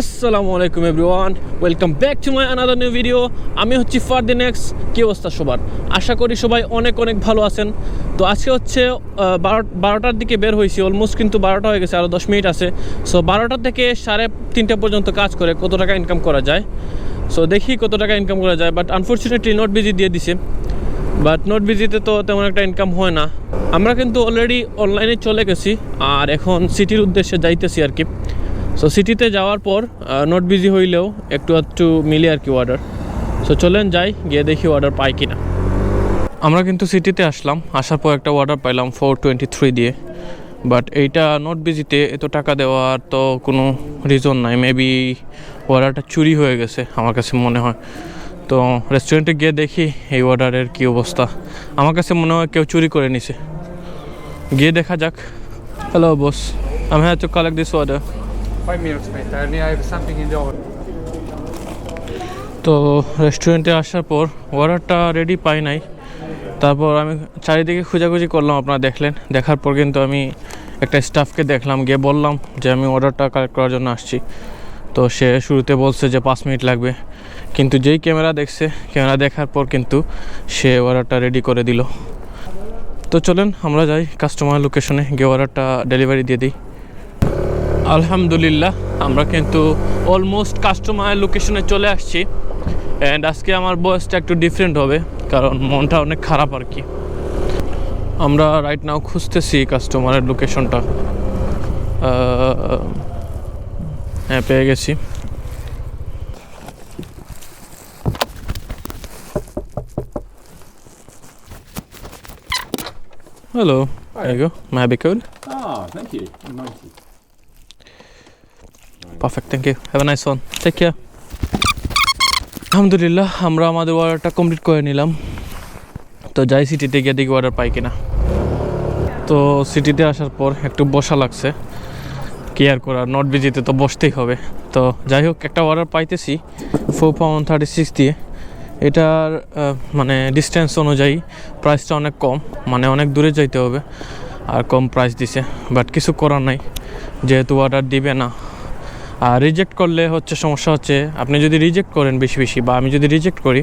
আসসালামু আলাইকুম everyone, welcome back to my another new video আমি হচ্ছি ফার দি নেক্সট কী অবস্থা সবার? আশা করি সবাই অনেক অনেক ভালো আছেন। তো আজকে হচ্ছে বারো বারোটার দিকে বের হয়েছি অলমোস্ট কিন্তু বারোটা হয়ে গেছে আরও দশ মিনিট আছে। সো বারোটা থেকে সাড়ে তিনটে পর্যন্ত কাজ করে, কত টাকা ইনকাম করা যায়। সো দেখি কত টাকা ইনকাম করা যায় বাট আনফর্চুনেটলি নোট বিজি দিয়ে দিছে। বাট নোট বিজিতে তো তেমন একটা ইনকাম হয় না। আমরা কিন্তু অলরেডি অনলাইনে চলে গেছি, আর এখন সিটির উদ্দেশ্যে যাইতেছি আর কি। সো সিটিতে যাওয়ার পর নোট বিজি হইলেও একটু একটু মিলে আর কি অর্ডার সো চলেন যাই, গিয়ে দেখি অর্ডার পাই কিনা। আমরা কিন্তু সিটিতে আসলাম, আসার পর একটা অর্ডার পাইলাম ফোর টোয়েন্টি থ্রি দিয়ে। বাট এইটা নোট বিজিতে এত টাকা দেওয়ার তো কোনো রিজন নাই। মেবি অর্ডারটা চুরি হয়ে গেছে, আমার কাছে মনে হয়। তো রেস্টুরেন্টে গিয়ে দেখি এই অর্ডারের কী অবস্থা। আমার কাছে মনে হয় কেউ চুরি করে নিছে। গিয়ে দেখা যাক। হ্যালো বস আমি হ্যাঁ to collect this order Five minutes, mate. I only have something in the oven. তো রেস্টুরেন্টে আসার পর অর্ডারটা রেডি পাই নাই। তারপর আমি চারিদিকে খোঁজাখুঁজি করলাম আপনারা দেখলেন। দেখার পর কিন্তু আমি একটা স্টাফকে দেখলাম গিয়ে বললাম যে আমি অর্ডারটা কালেক্ট করার জন্য আসছি। তো সে শুরুতে বলছে যে পাঁচ মিনিট লাগবে। কিন্তু যেই ক্যামেরা দেখছে ক্যামেরা দেখার পর কিন্তু সে অর্ডারটা রেডি করে দিল। তো চলেন আমরা যাই কাস্টমার লোকেশনে গিয়ে অর্ডারটা ডেলিভারি দিয়ে দিই। আলহামদুলিল্লাহ আমরা কিন্তু অলমোস্ট কাস্টমার লোকেশনে চলে আসছি। অ্যান্ড আজকে আমার বয়সটা একটু ডিফারেন্ট হবে কারণ মনটা অনেক খারাপ আর কি। আমরা রাইট নাও খুঁজতেছি কাস্টমারের লোকেশনটা হ্যাঁ পেয়ে গেছি। Hello there you go may I be good Ah, thank you. Mighty. Perfect thank you have a nice one take care আলহামদুলিল্লাহ আমরা আমাদের অর্ডারটা কমপ্লিট করে নিলাম। তো যাই সিটিতে গিয়ে দেখি অর্ডার পাই কিনা। তো সিটিতে আসার পর একটু বসা লাগছে। কেয়ার করার নট বিজিতে তো বসতেই হবে। তো যাই হোক, একটা অর্ডার পাইতেছি ফোর পাউন্ড থার্টি সিক্স দিয়ে এটার মানে ডিস্টেন্স অনুযায়ী প্রাইসটা অনেক কম মানে অনেক দূরে যাইতে হবে। আর কম প্রাইস দিছে বাট কিছু করার নাই। যেহেতু অর্ডার দিবে না আর রিজেক্ট করলে হচ্ছে সমস্যা হচ্ছে আপনি যদি রিজেক্ট করেন বেশি বেশি বা আমি যদি রিজেক্ট করি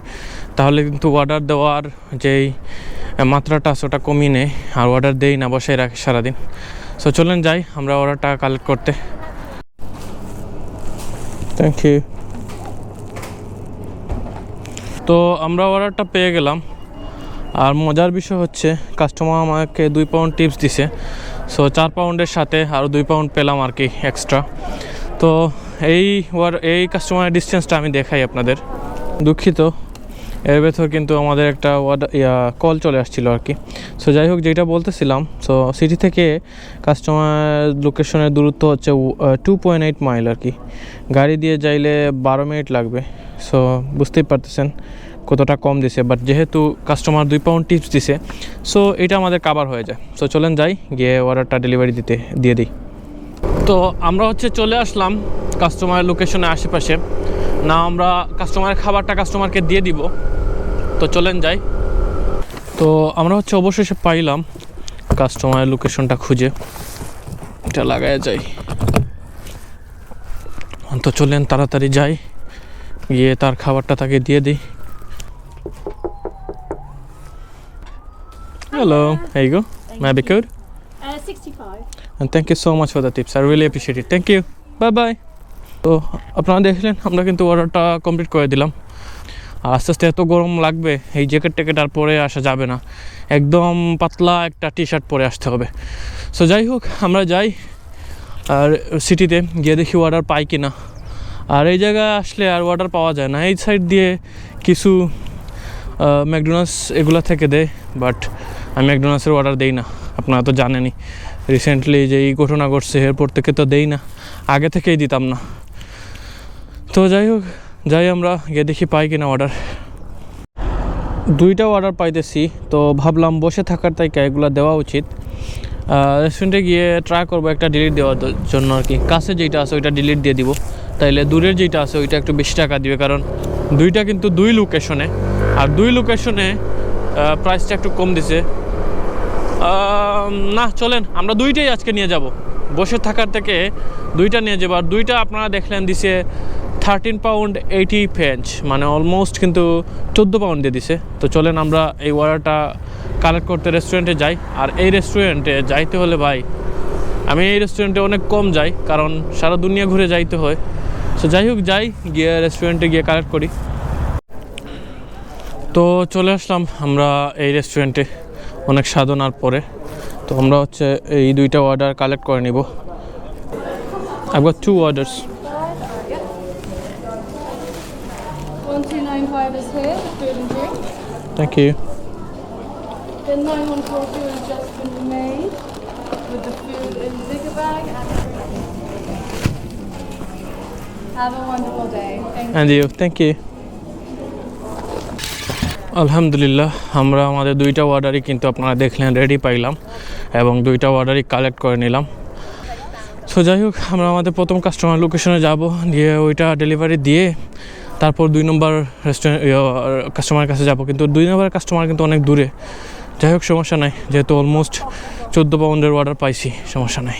তাহলে কিন্তু অর্ডার দেওয়ার যেই মাত্রাটা আছে ওটা কমিয়ে নেয় আর অর্ডার দেই না বসাই রাখে সারাদিন। সো চলেন যাই আমরা অর্ডারটা কালেক্ট করতে। থ্যাংক ইউ তো আমরা অর্ডারটা পেয়ে গেলাম। আর মজার বিষয় হচ্ছে কাস্টমার আমাকে দুই পাউন্ড টিপস দিছে। সো চার পাউন্ডের সাথে আরও দুই পাউন্ড পেলাম আর কি এক্সট্রা তো এই ওয়ার, এই কাস্টমারের ডিস্টেন্সটা আমি দেখাই আপনাদের। দুঃখিত। এর ভেতর কিন্তু আমাদের একটা কল চলে আসছিল আর কি। সো যাই হোক, যেটা বলতেছিলাম সো সিটি থেকে কাস্টমার লোকেশনের দূরত্ব হচ্ছে টু পয়েন্ট এইট মাইল আর কি। গাড়ি দিয়ে যাইলে বারো মিনিট লাগবে। সো বুঝতেই পারতেছেন কতটা কম দিছে। বাট যেহেতু কাস্টমার দুই পাউন্ড টিপস দিছে সো এটা আমাদের কাভার হয়ে যায়। সো চলেন যাই, গিয়ে অর্ডারটা ডেলিভারি দিতে, দিয়ে দিই। তো আমরা হচ্ছে চলে আসলাম কাস্টমারের লোকেশনের আশেপাশে। না আমরা কাস্টমারের খাবারটা কাস্টমারকে দিয়ে দিব। তো চলেন যাই। তো আমরা হচ্ছে অবশেষে পাইলাম কাস্টমারের লোকেশনটা খুঁজে। এটা লাগায় যাই। তো চলেন তাড়াতাড়ি যাই। গিয়ে তার খাবারটা তাকে দিয়ে দিই। হ্যালো এই গো 65. And thank you so much for the tips. I really appreciate it. Thank you. Bye bye তো আপনারা দেখলেন, আমরা কিন্তু অর্ডারটা কমপ্লিট করে দিলাম। আর আস্তে আস্তে এত গরম লাগবে, এই জ্যাকেট ট্যাকেট আর পরে আসা যাবে না। একদম পাতলা একটা টি শার্ট পরে আসতে হবে। সো যাই হোক, আমরা যাই আর সিটিতে গিয়ে দেখি অর্ডার পাই কি না। আর এই জায়গায় আসলে আর অর্ডার পাওয়া যায় না। এই সাইড দিয়ে কিছু ম্যাকডোনাল্ডস এগুলো থেকে দেয় বাট আমি ম্যাকডোনাল্ডসের অর্ডার দেই না। আপনারা তো জানেনই। রিসেন্টলি যে এই ঘটনা ঘটছে এরপর থেকে তো দেই না। আগে থেকেই দিতাম না। তো যাই হোক, যাই আমরা গিয়ে দেখি পাই কিনা অর্ডার দুইটা অর্ডার পাইতেছি, তো ভাবলাম বসে থাকার তাই এগুলো দেওয়া উচিত। রেস্টুরেন্টে গিয়ে ট্রাই করব একটা ডিলিট দেওয়ার জন্য আর কি। কাছে যেটা আছে ওইটা ডিলিট দিয়ে দিব। তাইলে দূরের যেটা আছে ওইটা একটু বেশি টাকা দিবে, কারণ দুইটা কিন্তু দুই লোকেশনে আর দুই লোকেশনে প্রাইসটা একটু কম দিছে। না, চলেন, আমরা দুইটাই আজকে নিয়ে যাব। বসে থাকার থেকে দুইটা নিয়ে যাব, আর দুইটা আপনারা দেখলেন দিছে থার্টিন পাউন্ড এইটি ফেঞ্চ মানে অলমোস্ট কিন্তু চোদ্দ পাউন্ড দিয়ে দিছে। তো চলেন, আমরা এই অর্ডারটা কালেক্ট করতে রেস্টুরেন্টে যাই, আর এই রেস্টুরেন্টে যাইতে হলে ভাই, আমি এই রেস্টুরেন্টে অনেক কম যাই, কারণ সারা দুনিয়া ঘুরে যাইতে হয়। সো যাই হোক, যাই, গিয়ে রেস্টুরেন্টে গিয়ে কালেক্ট করি। তো চলে আসলাম আমরা এই রেস্টুরেন্টে অনেক সাধনার পরে তো আমরা হচ্ছে এই দুইটা অর্ডার কালেক্ট করে নিব একবার two orders thank you Have a wonderful day. Thank you. And you. Thank you. আলহামদুলিল্লাহ, আমরা আমাদের দুইটা অর্ডারই কিন্তু আপনারা দেখলেন রেডি পাইলাম এবং দুইটা অর্ডারই কালেক্ট করে নিলাম। সো যাই হোক, আমরা আমাদের প্রথম কাস্টমার লোকেশনে যাব দিয়ে ওইটা ডেলিভারি দিয়ে তারপর দুই নম্বর রেস্টুরেন্ট কাস্টমারের কাছে যাব। কিন্তু দুই নম্বর কাস্টমার কিন্তু অনেক দূরে। যাই হোক, সমস্যা নাই, যেহেতু অলমোস্ট চোদ্দ পাউন্ডের অর্ডার পাইছি, সমস্যা নাই।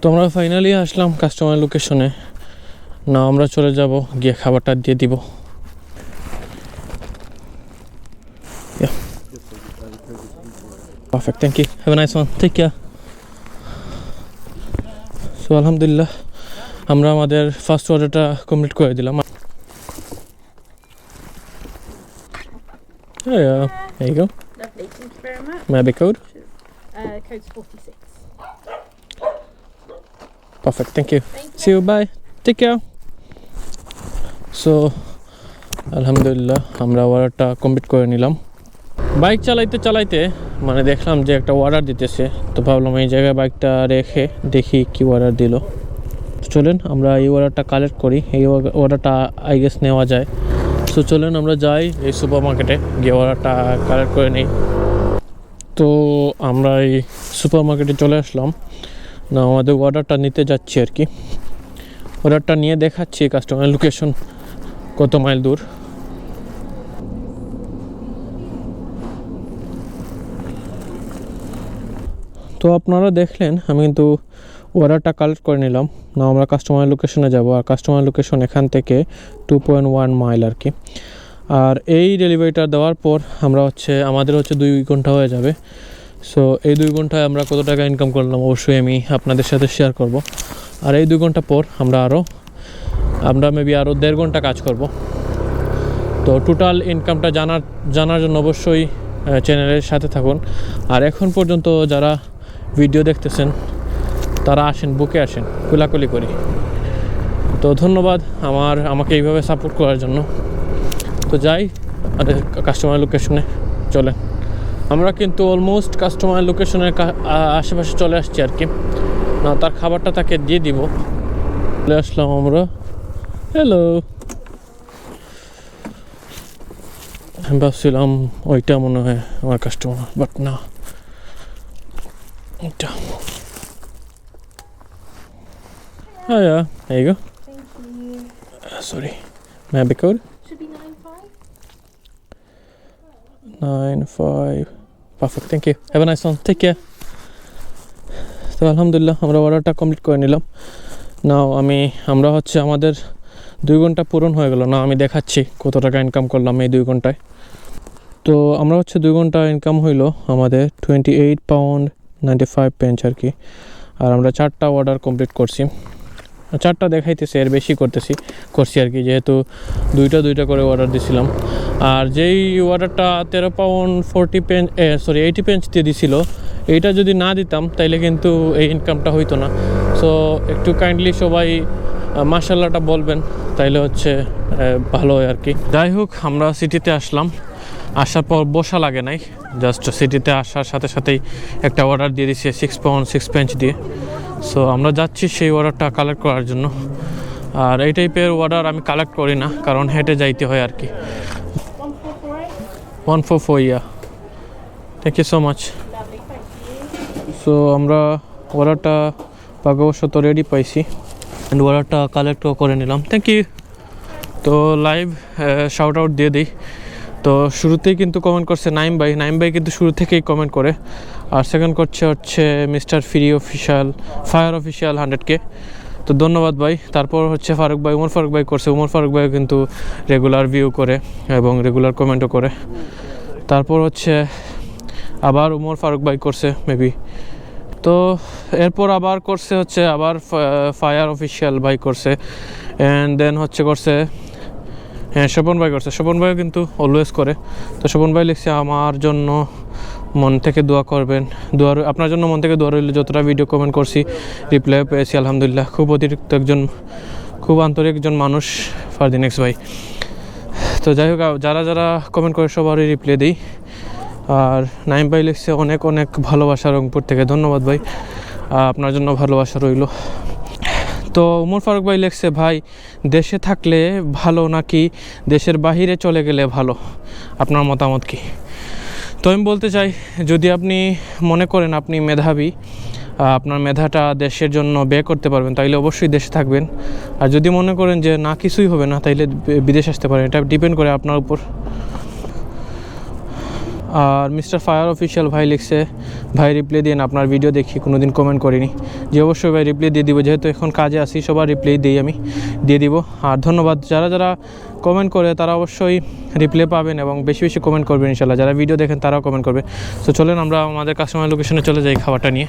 তো আমরা ফাইনালি আসলাম কাস্টমার লোকেশনে না, আমরা চলে যাব, গিয়ে খাবারটা দিয়ে দিব। Perfect. Thank you. Have a nice one. Take care. So আলহামদুলিল্লাহ আমরা আমাদের ফার্স্ট অর্ডারটা কমপ্লিট করে দিলাম Yeah, yeah. There you go. Lovely, thank you very much. May I be code? Uh, code's 46. Perfect. Thank you. Thank you. See you. Bye. Take care. So আলহামদুলিল্লাহ আমরা অর্ডারটা complete করে নিলাম বাইক চালাইতে চালাইতে মানে দেখলাম যে একটা অর্ডার দিতেছে। তো ভাবলাম এই জায়গায় বাইকটা রেখে দেখি কি অর্ডার দিল। চলেন আমরা এই অর্ডারটা কালেক্ট করি। এই অর্ডারটা আই গেস নেওয়া যায়। তো চলেন আমরা যাই এই সুপার মার্কেটে গিয়ে অর্ডারটা কালেক্ট করে নিই। তো আমরা এই সুপার মার্কেটে চলে আসলাম। না, আমাদের অর্ডারটা নিতে যাচ্ছি আর কি। অর্ডারটা নিয়ে দেখাচ্ছি কাস্টমার লোকেশন কত মাইল দূর। তো আপনারা দেখলেন, আমি কিন্তু অর্ডারটা কালেক্ট করে নিলাম। না আমরা কাস্টমার লোকেশনে যাব। আর কাস্টমার লোকেশন এখান থেকে টু পয়েন্ট ওয়ান মাইল আর কি। আর এই ডেলিভারিটা দেওয়ার পর আমরা হচ্ছে, আমাদের হচ্ছে দুই ঘণ্টা হয়ে যাবে। সো এই দুই ঘন্টায় আমরা কত টাকা ইনকাম করলাম অবশ্যই আমি আপনাদের সাথে শেয়ার করব। আর এই দুই ঘণ্টা পর আমরা আরও আমরা মেবি আরও দেড় ঘণ্টা কাজ করব। তো টোটাল ইনকামটা জানার জানার জন্য অবশ্যই চ্যানেলের সাথে থাকুন। আর এখন পর্যন্ত যারা ভিডিও দেখতেছেন, তারা আসেন, বুকে আসেন, কুলাকুলি করি। তো ধন্যবাদ আমার, আমাকে এইভাবে সাপোর্ট করার জন্য। তো যাই কাস্টমার লোকেশনে চলে আমরা কিন্তু অলমোস্ট কাস্টমার লোকেশনের আশেপাশে চলে আসছি আর কি। না, তার খাবারটা তাকে দিয়ে দিব। চলে আসলাম আমরা। হ্যালো আমি ভাবছিলাম ওইটা মনে হয় আমার কাস্টমার বাট না। এটা Oh yeah, there you go. Thank you. Uh, sorry. May I be code? Should be 95. Nine five. Perfect. Thank you. Have a nice one. Take care. তো আলহামদুলিল্লাহ আমরা অর্ডারটা কমপ্লিট করে নিলাম নাও আমি আমরা হচ্ছে আমাদের দুই ঘণ্টা পূরণ হয়ে গেল না আমি দেখাচ্ছি কত টাকা ইনকাম করলাম এই দুই ঘন্টায় তো আমরা হচ্ছে দুই ঘণ্টা ইনকাম হইল আমাদের twenty eight pound ninety five pence আর কি। আর আমরা চারটা অর্ডার কমপ্লিট করছি। চারটা দেখাইতেছি, এর বেশি করতেছি, করছি আর কি, যেহেতু দুইটা দুইটা করে অর্ডার দিছিলাম। আর যেই অর্ডারটা তেরো pound forty pence sorry eighty pence দিয়ে দিছিল, এইটা যদি না দিতাম, তাইলে কিন্তু এই ইনকামটা হইতো না। সো একটু কাইন্ডলি সবাই মার্শাল্লাটা বলবেন, তাইলে হচ্ছে ভালো হয় আর কি। যাই হোক, আমরা সিটিতে আসলাম। আসার পর বসা লাগে নাই। জাস্ট সিটিতে আসার সাথে সাথেই একটা অর্ডার দিয়ে দিচ্ছে সিক্স পাউন্ড সিক্স পেঞ্চ দিয়ে। সো আমরা যাচ্ছি সেই অর্ডারটা কালেক্ট করার জন্য। আর এই টাইপের অর্ডার আমি কালেক্ট করি না, কারণ হেঁটে যাইতে হয় আর কি। One four four yeah thank you so much. So আমরা অর্ডারটা ভাগ্যবশত রেডি পাইছি। অ্যান্ড অর্ডারটা কালেক্টও করে নিলাম। থ্যাংক ইউ তো লাইভ শাউট আউট দিয়ে দিই। তো শুরুতেই কিন্তু কমেন্ট করছে নাইম ভাই। নাইম ভাই কিন্তু শুরু থেকেই কমেন্ট করে। আর সেকেন্ড করছে হচ্ছে mister free official fire official hundred কে তো ধন্যবাদ ভাই। তারপর হচ্ছে ফারুক ভাই, উমর ফারুক ভাই করছে। উমর ফারুক ভাই কিন্তু রেগুলার ভিউ করে এবং রেগুলার কমেন্টও করে। তারপর হচ্ছে আবার উমর ফারুক ভাই করছে মেবি তো এরপর আবার করছে হচ্ছে আবার ফায়ার অফিসিয়াল ভাই করছে। অ্যান্ড দেন হচ্ছে করছে স্বপন ভাই করছে। স্বপন ভাইও কিন্তু অলওয়েজ করে। তো স্বপন ভাই লিখছে, আমার জন্য মন থেকে দোয়া করবেন। দোয়া রই- আপনার জন্য মন থেকে দোয়া রইল, যতটা ভিডিও কমেন্ট করছি রিপ্লাই পেয়েছি, আলহামদুলিল্লাহ। খুব অতিরিক্ত একজন, খুব আন্তরিক একজন মানুষ ফারদিনেক্স ভাই। তো যাই হোক, যারা যারা কমেন্ট করে সবারই রিপ্লাই দিই। আর নাইম ভাই লিখছে, অনেক অনেক ভালোবাসা রংপুর থেকে। ধন্যবাদ ভাই। আপনার জন্য ভালোবাসা রইল। তো উমর ফারুক ভাই লিখছে, ভাই, দেশে থাকলে ভালো নাকি দেশের বাহিরে চলে গেলে ভালো? আপনার মতামত কি? তো আমি বলতে চাই, যদি আপনি মনে করেন আপনি মেধাবী আপনার মেধাটা দেশের জন্য ব্যয় করতে পারবেন, তাইলে অবশ্যই দেশে থাকবেন। আর যদি মনে করেন যে না কিছুই হবে না, তাইলে বিদেশ আসতে পারেন। এটা ডিপেন্ড করে আপনার উপর। আর মিস্টার ফায়ার অফিসিয়াল ভাই লিখছে, ভাই রিপ্লাই দিন, আপনার ভিডিও দেখি কোনো দিন কমেন্ট করিনি। যে অবশ্যই ভাই রিপ্লাই দিয়ে দিব, যেহেতু এখন কাজে আছি, সবার রিপ্লাই দিই আমি, দিয়ে দিব। আর ধন্যবাদ, যারা যারা কমেন্ট করে, তারা অবশ্যই রিপ্লাই পাবেন এবং বেশি বেশি কমেন্ট করবেন ইনশাল্লাহ যারা ভিডিও দেখেন, তারাও কমেন্ট করবে। তো চলেন আমরা আমাদের কাস্টমার লোকেশনে চলে যাই খাবারটা নিয়ে।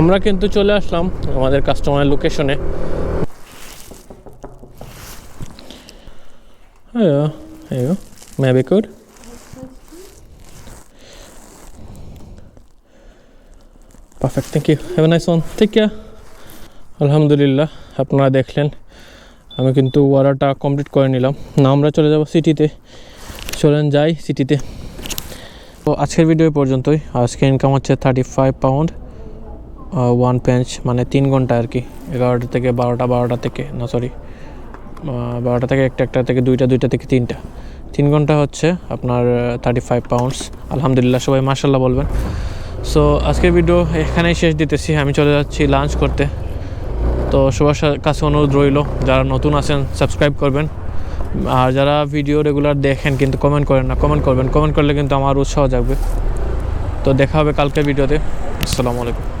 আমরা কিন্তু চলে আসলাম আমাদের কাস্টমার লোকেশনে হ্যাঁ হ্যাঁ maybe perfect thank you have nice one ঠিক আলহামদুলিল্লাহ আপনারা দেখলেন। আমি কিন্তু অর্ডারটা কমপ্লিট করে নিলাম। না, আমরা চলে যাব সিটিতে চলেন যাই সিটিতে তো আজকের ভিডিও পর্যন্তই। আজকে ইনকাম হচ্ছে thirty five pound one pence মানে তিন ঘণ্টা আর কি। এগারোটা থেকে বারোটা বারোটা থেকে, না সরি বারোটা থেকে একটা একটা থেকে দুইটা দুইটা থেকে তিনটা। তিন ঘণ্টা হচ্ছে আপনার থার্টি ফাইভ পাউন্ডস আলহামদুলিল্লাহ, সবাই মার্শাল্লাহ বলবেন। সো আজকের ভিডিও এখানেই শেষ দিতেছি। আমি চলে যাচ্ছি লাঞ্চ করতে। তো, সবার কাছে অনুরোধ রইল, যারা নতুন আছেন সাবস্ক্রাইব করবেন। আর যারা ভিডিও রেগুলার দেখেন, কিন্তু কমেন্ট করেন না কমেন্ট করবেন। কমেন্ট করলে কিন্তু আমার উৎসাহ জাগবে। তো, দেখা হবে কালকের ভিডিওতে আসসালামু আলাইকুম।